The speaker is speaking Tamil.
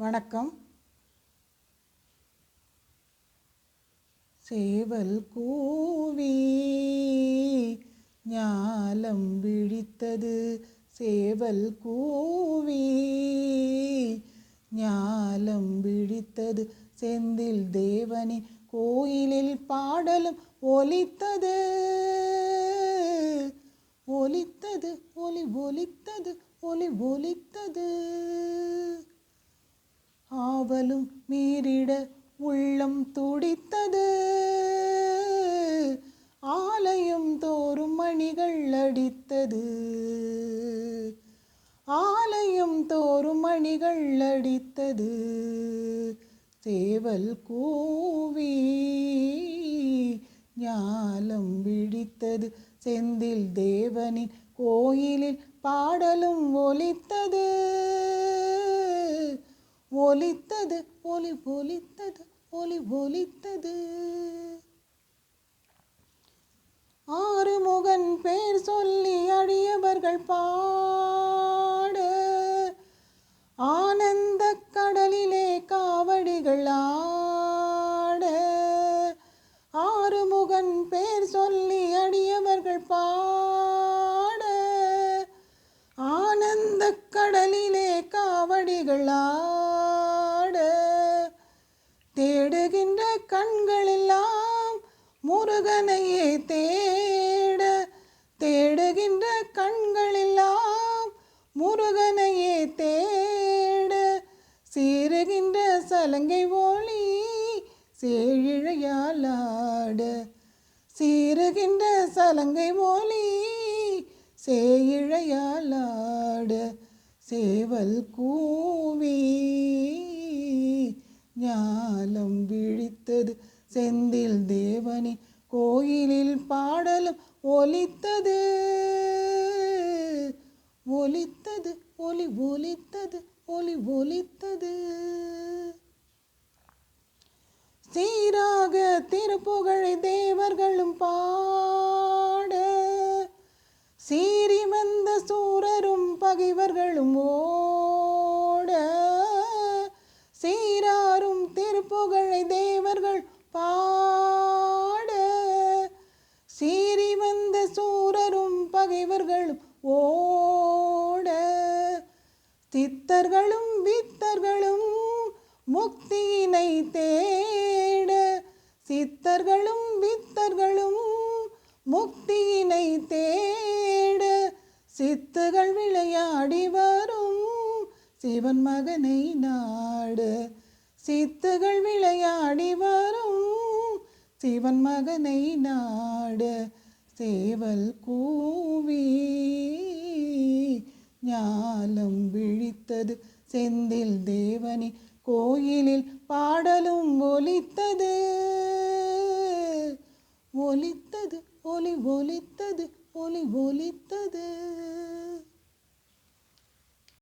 வணக்கம். சேவல் கூவி ஞாலம் விழித்தது. சேவல் கூவி ஞாலம் விழித்தது. செந்தில் தேவனின் கோயிலில் பாடலும் ஒலித்தது. ஒலித்தது ஒலி ஒலித்தது ஒலி ஒலித்தது. ஆவலும் மீறிட உள்ளம் துடித்தது. ஆலயம் தோறும் மணிகள் அடித்தது. ஆலயம் தோறும் மணிகள் அடித்தது. சேவல் கூவி ஞாலம் விழித்தது. செந்தில் தேவனின் கோயிலில் பாடலும் ஒலித்தது. ஒலித்தது ஒலி ஒலித்தது ஒலி ஒலித்தது. ஆறுமுகன் பேர் சொல்லி அடியவர்கள் பா முருகனையே தேட தேடுகின்ற கண்களெல்லாம் முருகனையே தேட சீருகின்ற சலங்கை ஒளி சேழிழையாலாட சீருகின்ற சலங்கை ஒளி சேயிழையாலாட சேவல் கூவி ஞாலம் விழித்தது செந்தில் தேவனி. கோயிலில் பாடலும் ஒலித்தது. ஒலித்தது ஒலி ஒலித்தது ஒலி ஒலித்தது. சீராக திருப்புகழ் சூரரும் ஓட தித்தர்களும் வித்தர்களும் முக்தியினை தேட சித்தர்களும் வித்தர்களும் முக்தியினை தேட சித்துகள் விளையாடி வரும் சிவன் மகனை நாடு சித்துகள் விளையாடி வரும் சிவன் மகனை நாடு. சேவல் கூவி ஞாலம் விழித்தது. செந்தில் தேவனி கோயிலில் பாடலும் ஒலித்தது. ஒலித்தது ஒலி ஒலித்தது ஒலி ஒலித்தது.